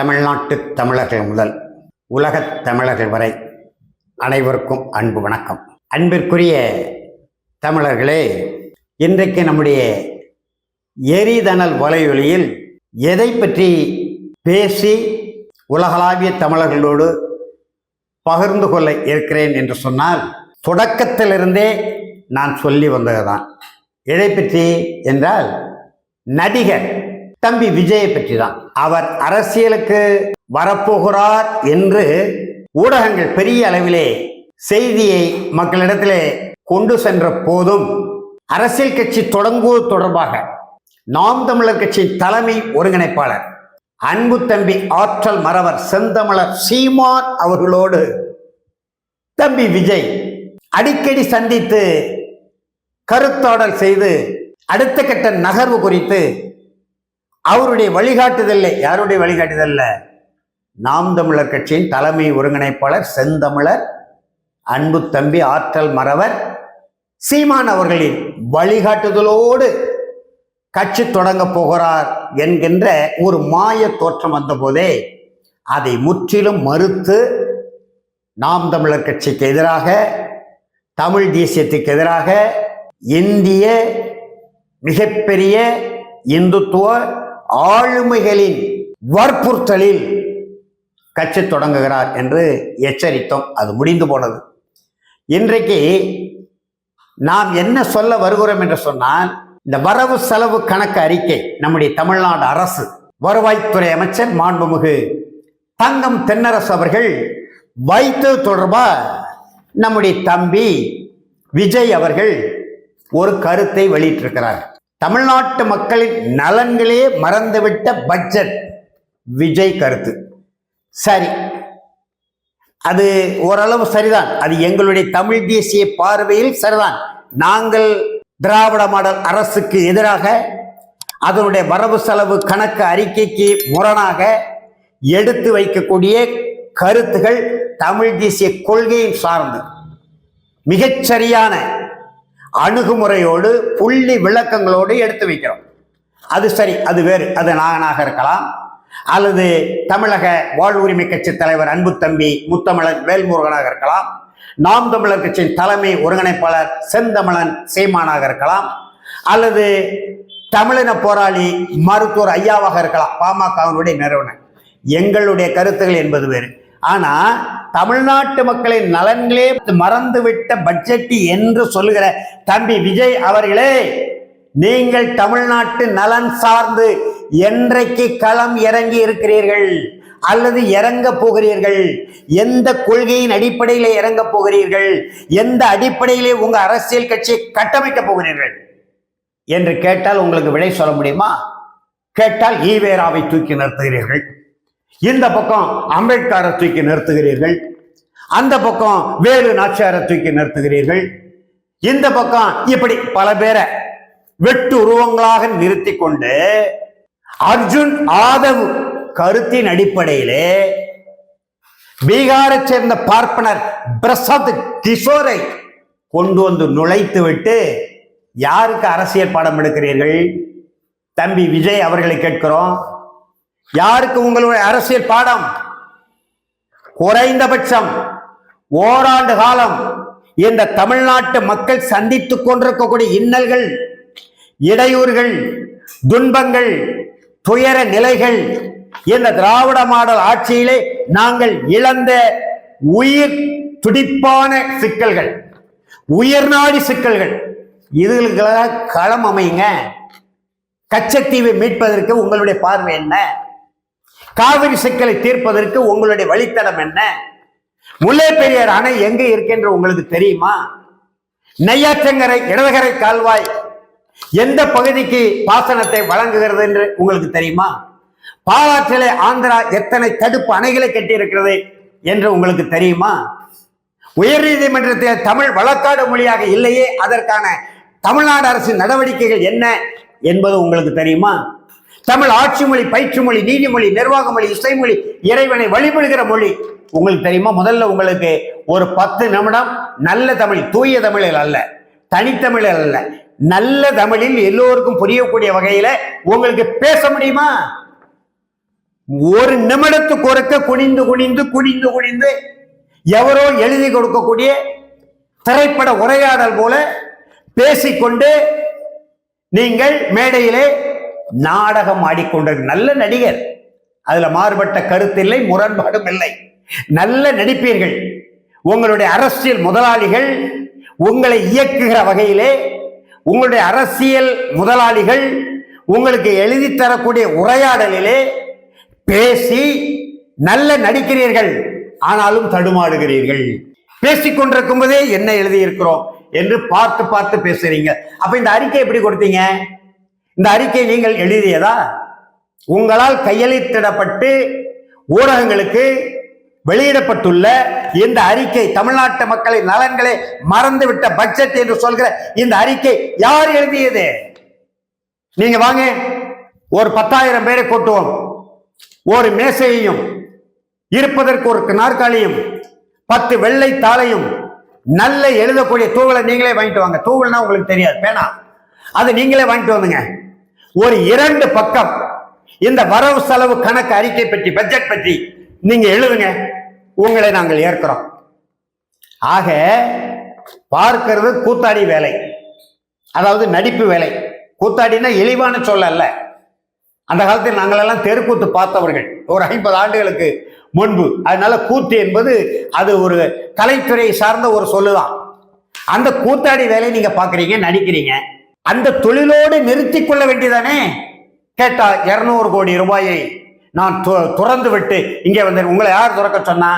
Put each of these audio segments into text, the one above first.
தமிழ்நாட்டு தமிழர்கள் முதல் உலகத் தமிழர்கள் வரை அனைவருக்கும் அன்பு வணக்கம். அன்பிற்குரிய தமிழர்களே இன்றைக்கு நம்முடைய எரிதனல் வலையொலியில் எதை பற்றி பேசி உலகளாவிய தமிழர்களோடு பகிர்ந்து கொள்ள இருக்கிறேன் என்று சொன்னால் தொடக்கத்திலிருந்தே நான் சொல்லி வந்ததுதான். எதை பற்றி என்றால் நடிகர் தம்பி விஜயை பற்றி தான் அவர் அரசியலுக்கு வரப்போகிறார் என்று ஊடகங்கள் பெரிய அளவிலே செய்தியை மக்களிடத்திலே கொண்டு சென்ற போதும் அரசியல் கட்சி தொடங்குவது தொடர்பாக நாம் தமிழர் கட்சி தலைமை ஒருங்கிணைப்பாளர் அன்பு தம்பி ஆற்றல் மறவர் செந்தமிழர் சீமான் அவர்களோடு தம்பி விஜய் அடிக்கடி சந்தித்து கருத்தாடல் செய்து அடுத்த கட்ட நகர்வு குறித்து அவருடைய வழிகாட்டுதல்ல. யாருடைய வழிகாட்டுதல்ல? நாம் தமிழர் கட்சியின் தலைமை ஒருங்கிணைப்பாளர் செந்தமிழர் அன்பு தம்பி ஆற்றல் மறவர் சீமான் அவர்களின் வழிகாட்டுதலோடு கட்சி தொடங்க போகிறார் என்கின்ற ஒரு மாய தோற்றம் வந்தபோதே அதை முற்றிலும் மறுத்து நாம் தமிழர் கட்சிக்கு எதிராக தமிழ் தேசியத்துக்கு எதிராக இந்திய மிகப்பெரிய இந்துத்துவ ஆளுமைகளின் வற்புறுத்தலில் கட்சி தொடங்குகிறார் என்று எச்சரித்தோம். அது முடிந்து போனது. இன்றைக்கு நாம் என்ன சொல்ல வருகிறோம் என்று சொன்னால் இந்த வரவு செலவு கணக்கு அறிக்கை நம்முடைய தமிழ்நாடு அரசு வருவாய்த்துறை அமைச்சர் மாண்புமிகு தங்கம் தென்னரசு அவர்கள் வைத்தது தொடர்பா நம்முடைய தம்பி விஜய் அவர்கள் ஒரு கருத்தை வெளியிட்டிருக்கிறார். தமிழ்நாட்டு மக்களின் நலன்களே மறந்துவிட்ட பட்ஜெட். விஜய் கருத்து. சரி. அது ஓரளவு சரிதான். அது எங்களுடைய தமிழ் தேசிய பார்வையில் சரிதான். நாங்கள் திராவிட மாடல் அரசுக்கு எதிராக அதனுடைய வரவு செலவு கணக்கு அறிக்கைக்கு முரணாக எடுத்து வைக்கக்கூடிய கருத்துகள் தமிழ் தேசிய கொள்கையை சார்ந்து மிகச்சரியான அணுகுமுறையோடு புள்ளி விளக்கங்களோடு எடுத்து வைக்கிறோம். அது சரி அது வேறு அது நாகனாக இருக்கலாம். அல்லது தமிழக வாழ்வுரிமை கட்சி தலைவர் அன்பு தம்பி முத்தமிழன் வேல்முருகனாக இருக்கலாம். நாம் தமிழர் கட்சியின் தலைமை ஒருங்கிணைப்பாளர் செந்தமிழன் சீமானாக இருக்கலாம். அல்லது தமிழின போராளி மருத்துவர் ஐயாவாக இருக்கலாம் பாமகவினுடைய நிறுவனர். எங்களுடைய கருத்துகள் என்பது வேறு. ஆனா தமிழ்நாட்டு மக்களின் நலன்களே மறந்துவிட்ட பட்ஜெட் என்று சொல்லுகிற தம்பி விஜய் அவர்களே நீங்கள் தமிழ்நாட்டு நலன் சார்ந்து என்றைக்கு களம் இறங்கி இருக்கிறீர்கள்? அல்லது இறங்க போகிறீர்கள்? எந்த கொள்கையின் அடிப்படையிலே இறங்க போகிறீர்கள்? எந்த அடிப்படையிலே உங்க அரசியல் கட்சியை கட்டமைக்க போகிறீர்கள்? என்று கேட்டால் உங்களுக்கு விடை சொல்ல முடியுமா? கேட்டால் ஈவேராவை தூக்கி நிறுத்துகிறீர்கள். இந்த பக்கம் அம்பேத்கரை தூக்கி நிறுத்துகிறீர்கள். அந்த பக்கம் வேலு நாச்சியாரை தூக்கி நிறுத்துகிறீர்கள். இந்த பக்கம் இப்படி பல பேரை வெட்டு உருவங்களாக நிறுத்தி கொண்டு அர்ஜுன் ஆதவ் கருத்தின் அடிப்படையிலே பீகாரை சேர்ந்த பார்ப்பனர் பிரசாத் கிஷோரை கொண்டு வந்து நுழைத்து விட்டு யாருக்கு அரசியல் பாடம் எடுக்கிறீர்கள்? தம்பி விஜய் அவர்களை கேட்கிறோம். யாருக்கு உங்களுடைய அரசியல் பாடம்? குறைந்தபட்சம் ஓராண்டு காலம் இந்த தமிழ்நாட்டு மக்கள் சந்தித்துக் கொண்டிருக்கக்கூடிய இன்னல்கள் இடையூறுகள் துன்பங்கள் துயர நிலைகள் இந்த திராவிட மாடல் ஆட்சியிலே நாங்கள் இழந்த உயிர் துடிப்பான சிக்கல்கள் உயர்நாடி சிக்கல்கள். இதுகளுக்கெல்லாம் களம் அமைங்க கச்சத்தீவை மீட்பதற்கு உங்களுடைய பார்வை என்ன? காவிரி சிக்கலை தீர்ப்பதற்கு உங்களுடைய வழித்தடம் என்ன? முல்லை பெரியார் அணை எங்கே இருக்கின்ற உங்களுக்கு தெரியுமா? நெய்யாற்றங்கரை இடதுகரை கால்வாய் எந்த பகுதிக்கு பாசனத்தை வழங்குகிறது என்று உங்களுக்கு தெரியுமா? பாலாற்றிலே ஆந்திரா எத்தனை தடுப்பு அணைகளை கட்டியிருக்கிறது என்று உங்களுக்கு தெரியுமா? உயர்நீதிமன்றத்தில் தமிழ் வழக்காடு மொழியாக இல்லையே அதற்கான தமிழ்நாடு அரசின் நடவடிக்கைகள் என்ன என்பது உங்களுக்கு தெரியுமா? தமிழ் ஆட்சி மொழி பயிற்று மொழி நீதிமொழி நிர்வாக மொழி இசைமொழி இறைவனை வழிபடுகிற மொழி. உங்களுக்கு தெரியுமா? முதல்ல உங்களுக்கு ஒரு பத்து நிமிடம் நல்ல தமிழ் தூய தமிழில் அல்ல தனித்தமிழில் அல்ல. நல்ல தமிழில் எல்லோருக்கும் புரியக்கூடிய வகையில உங்களுக்கு பேச முடியுமா? ஒரு நிமிடத்துக்கு ஒருக்க குனிந்து குனிந்து குனிந்து குனிந்து எவரோ எழுதி கொடுக்கக்கூடிய திரைப்பட உரையாடல் போல பேசிக்கொண்டு நீங்கள் மேடையிலே நாடகம் ஆடிக்கொண்டது நல்ல நடிகர். அதுல மாறுபட்ட கருத்தில்லை முரண்பாடும் இல்லை. நல்ல நடிப்பீர்கள். உங்களுடைய அரசியல் முதலாளிகள் உங்களை இயக்குகிற வகையிலே உங்களுடைய அரசியல் முதலாளிகள் உங்களுக்கு எழுதி தரக்கூடிய உரையாடலிலே பேசி நல்ல நடிக்கிறீர்கள். ஆனாலும் தடுமாடுகிறீர்கள். பேசிக் கொண்டிருக்கும் போதே என்ன எழுதியிருக்கிறோம் என்று பார்த்து பார்த்து பேசுறீங்க. அப்ப இந்த அறிக்கை எப்படி கொடுத்தீங்க? இந்த அறிக்கை நீங்கள் எழுதியதா? உங்களால் கையெழுத்திடப்பட்டு ஊடகங்களுக்கு வெளியிடப்பட்டுள்ள இந்த அறிக்கை தமிழ்நாட்டு மக்களின் நலன்களை மறந்துவிட்ட பட்ஜெட் என்று சொல்கிற இந்த அறிக்கை யார் எழுதியது? நீங்க வாங்க. ஒரு பத்தாயிரம் பேரை கூட்டுவோம். ஒரு மேசையையும் இருப்பதற்கு ஒரு நாற்காலியும் பத்து வெள்ளை தாளையும் நல்ல எழுதக்கூடிய தூவலை நீங்களே வாங்கிட்டு வாங்க. தூவல்னா உங்களுக்கு தெரியாது. பேனா. அது நீங்களே வாங்கிட்டு வந்துங்க. ஒரு இரண்டு பக்கம் இந்த வரவு செலவு கணக்கு அறிக்கை பற்றி பட்ஜெட் பற்றி நீங்க எழுதுங்க. உங்களை நாங்கள் ஏற்கிறோம். ஆக பார்க்கிறது கூத்தாடி வேலை. அதாவது நடிப்பு வேலை. கூத்தாடினா இழிவான சொல்ல அல்ல. அந்த காலத்தில் நாங்களெல்லாம் தெருக்கூத்து பார்த்தவர்கள். ஒரு ஐம்பது ஆண்டுகளுக்கு முன்பு. அதனால கூத்து என்பது அது ஒரு கலைத்துறை சார்ந்த ஒரு சொல்லுதான். அந்த கூத்தாடி வேலையை நீங்க பாக்குறீங்க நடிக்கிறீங்க. அந்த தொழிலோடு நிறுத்தி கொள்ள வேண்டியதானே? கேட்டா இருநூறு கோடி ரூபாயை நான் துறந்து விட்டு இங்கே வந்தேன். உங்களை யார் துறக்க சொன்னா?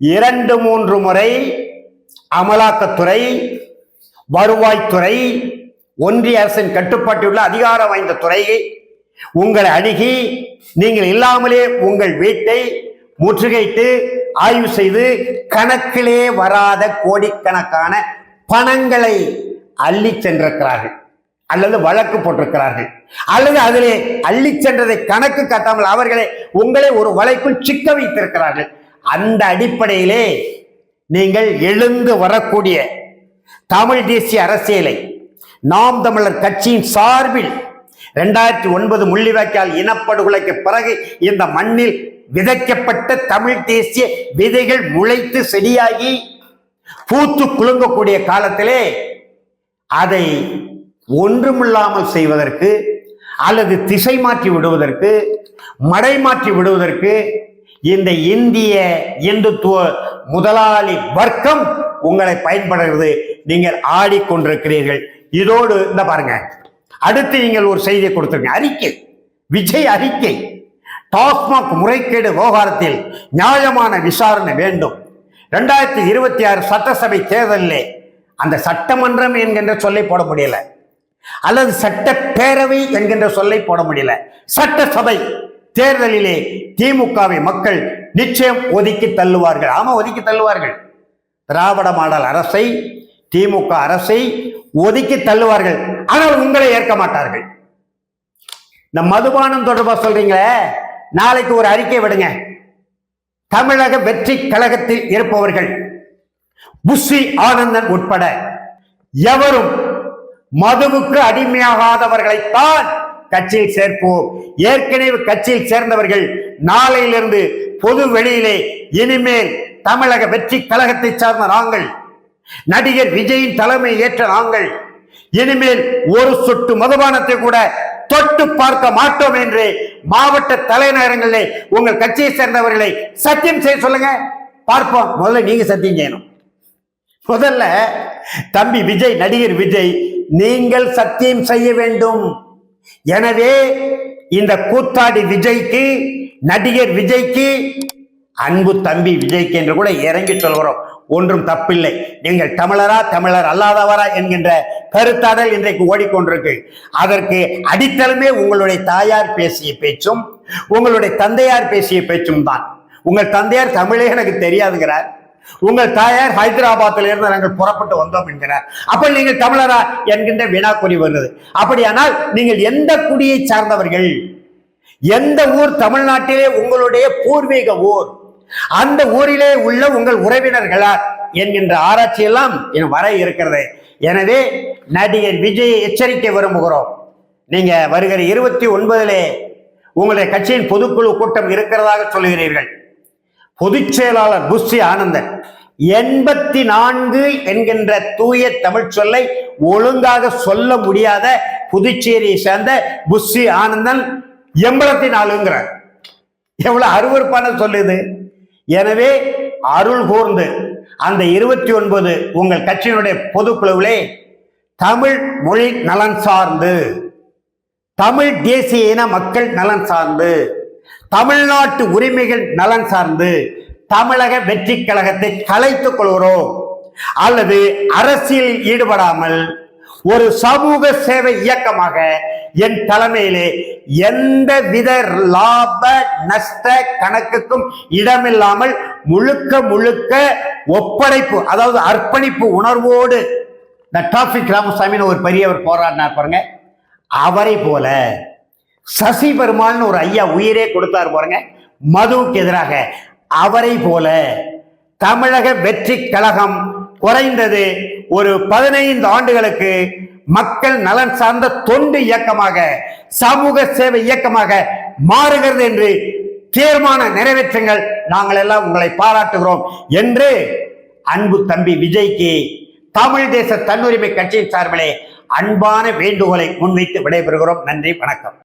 இரண்டு மூன்று முறை அமலாக்கத்துறை வருவாய்த்துறை ஒன்றிய அரசின் கட்டுப்பாட்டில் உள்ள அதிகாரம் வாய்ந்த துறையை உங்களை அணுகி நீங்கள் இல்லாமலே உங்கள் வீட்டை முற்றுகையிட்டு ஆய்வு செய்து கணக்கிலே வராத கோடிக்கணக்கான பணங்களை அள்ளி சென்றிருக்கிறார்கள். அல்லது வழக்கு போட்டிருக்கிறார்கள். அல்லது அதிலே அள்ளி சென்றதை கணக்கு காட்டாமல் அவர்களே உங்களை ஒரு வலைக்குள் சிக்க வைத்திருக்கிறார்கள். அந்த அடிப்படையிலே நீங்கள் எழுந்து வரக்கூடிய தமிழ் தேசிய அரசியலை நாம் தமிழர் கட்சியின் சார்பில் ரெண்டாயிரத்தி ஒன்பது முள்ளிவாய்க்கால் இனப்படுகொலைக்கு பிறகு இந்த மண்ணில் விதைக்கப்பட்ட தமிழ் தேசிய விதைகள் முளைத்து செடியாகி பூத்து குலுங்கக்கூடிய காலத்திலே அதை ஒன்றுமில்லாமல் செய்வதற்கு அல்லது திசை மாற்றி விடுவதற்கு மடை மாற்றி விடுவதற்கு இந்த இந்திய இந்துத்துவ முதலாளி வர்க்கம் உங்களை பயன்படுகிறது. நீங்கள் ஆடிக்கொண்டிருக்கிறீர்கள். இதோடு இந்த பாருங்க. அடுத்து நீங்கள் ஒரு செய்தியை கொடுத்துருங்க. அறிக்கை. விஜய் அறிக்கை. டாஸ்மாக் முறைகேடு விவகாரத்தில் நியாயமான விசாரணை வேண்டும். ரெண்டாயிரத்தி இருபத்தி ஆறு சட்டசபை தேர்தலிலே அந்த சட்டமன்றம் என்கின்ற சொல்லை போட முடியல. அல்லது சட்டப்பேரவை என்கின்ற சொல்லை போட முடியல. சட்டசபை தேர்தலிலே திமுகவை மக்கள் நிச்சயம் ஒதுக்கி தள்ளுவார்கள். ஆமா ஒதுக்கி தள்ளுவார்கள். திராவிட மாடல் அரசை திமுக அரசை ஒதுக்கி தள்ளுவார்கள். ஆனால் உங்களை ஏற்க மாட்டார்கள். இந்த மதுபானம் தொடர்பாக சொல்றீங்களே? நாளைக்கு ஒரு அறிக்கை விடுங்க. தமிழக வெற்றி கழகத்தில் இருப்பவர்கள் புஷி ஆனந்தன் உட்பட எவரும் மதுவுக்கு அடிமையாகாதவர்களைத்தான் கட்சியில் சேர்ப்போம். ஏற்கனவே கட்சியில் சேர்ந்தவர்கள் நாளையிலிருந்து பொது வெளியிலே இனிமேல் தமிழக வெற்றி கழகத்தை சார்ந்த நாங்கள் நடிகர் விஜயின் தலைமை ஏற்ற நாங்கள் இனிமேல் ஒரு சொட்டு மதுபானத்தை கூட தொட்டு பார்க்க மாட்டோம் என்று மாவட்ட தலைநகரங்களிலே உங்கள் கட்சியை சேர்ந்தவர்களை சத்தியம் செய்ய சொல்லுங்க. பார்ப்போம். முதல்ல நீங்க சத்தியம் செய்யணும். முதல்ல தம்பி விஜய் நடிகர் விஜய் நீங்கள் சத்தியம் செய்ய வேண்டும். எனவே இந்த கூத்தாடி விஜய்க்கு நடிகர் விஜய்க்கு அன்பு தம்பி விஜய்க்கு என்று கூட இறங்கி சொல்கிறோம். ஒன்றும் தப்பில்லை. நீங்கள் தமிழரா தமிழர் அல்லாதவரா என்கின்ற கருத்தாடல் இன்றைக்கு ஓடிக்கொண்டிருக்கு. அதற்கு அடித்தளமே உங்களுடைய தாயார் பேசிய பேச்சும் உங்களுடைய தந்தையார் பேசிய பேச்சும் தான். உங்கள் தந்தையார் தமிழே எனக்கு தெரியாதுங்கிறார். உங்கள் தாயார் ஹைதராபாத்தில் இருந்து நாங்கள் புறப்பட்டு வந்தோம் என்கிறார். அப்ப நீங்கள் தமிழரா என்கின்ற வினாக்குறி வருகிறது அப்படியானால் நீங்கள் எந்த குடியை சார்ந்தவர்கள்? எந்த ஊர் தமிழ்நாட்டிலே உங்களுடைய பூர்வீக ஊர்? அந்த ஊரிலே உள்ள உங்கள் உறவினர்களா என்கின்ற ஆராய்ச்சி எல்லாம் என் வர இருக்கிறது. எனவே நடிகர் விஜயை எச்சரிக்கை விரும்புகிறோம். நீங்க வருகிற இருபத்தி ஒன்பதிலே உங்களுடைய கட்சியின் பொதுக்குழு கூட்டம் இருக்கிறதாக சொல்லுகிறீர்கள். பொதுச் செயலாளர் புஷி ஆனந்தன். எண்பத்தி நான்கு என்கின்ற தூய தமிழ் சொல்லை ஒழுங்காக சொல்ல முடியாத புதுச்சேரியை சேர்ந்த புஷி ஆனந்தன் எண்பத்தி நாலுங்கிறார் எவ்வளவு அருவறுப்பான சொல்லுது எனவே அருள் கூர்ந்து அந்த இருபத்தி ஒன்பது உங்கள் கட்சியினுடைய பொதுக்குழுவிலே தமிழ் மொழி நலன் சார்ந்து தமிழ் தேசிய இன மக்கள் நலன் சார்ந்து தமிழ்நாட்டு உரிமைகள் நலன் சார்ந்து தமிழக வெற்றி கழகத்தை கலைத்துக் கொள்கிறோம். அல்லது அரசியலில் ஈடுபடாமல் ஒரு சமூக சேவை இயக்கமாக என் தலைமையிலே எந்த வித லாப நஷ்ட கணக்குக்கும் இடமில்லாமல் முழுக்க முழுக்க ஒப்படைப்பு அதாவது அர்ப்பணிப்பு உணர்வோடு இந்த டிராபிக் ராமசாமின்னு ஒரு பெரியவர் போராடினார் பாருங்க. அவரை போல சசி பெருமாள்னு ஒரு ஐயா உயிரே கொடுத்தாரு பாருங்க. மதுவுக்கு எதிராக அவரை போல தமிழக வெற்றி கழகம் குறைந்தது ஒரு பதினைந்து ஆண்டுகளுக்கு மக்கள் நலன் சார்ந்த தொண்டு இயக்கமாக சமூக சேவை இயக்கமாக மாறுகிறது என்று தீர்மான நிறைவேற்றுங்கள் நாங்கள் எல்லாம் உங்களை பாராட்டுகிறோம் என்று அன்பு தம்பி விஜய்க்கு தமிழ் தேச தன்னுரிமை கட்சியின் சார்பிலே அன்பான வேண்டுகோளை முன்வைத்து விடைபெறுகிறோம். நன்றி வணக்கம்.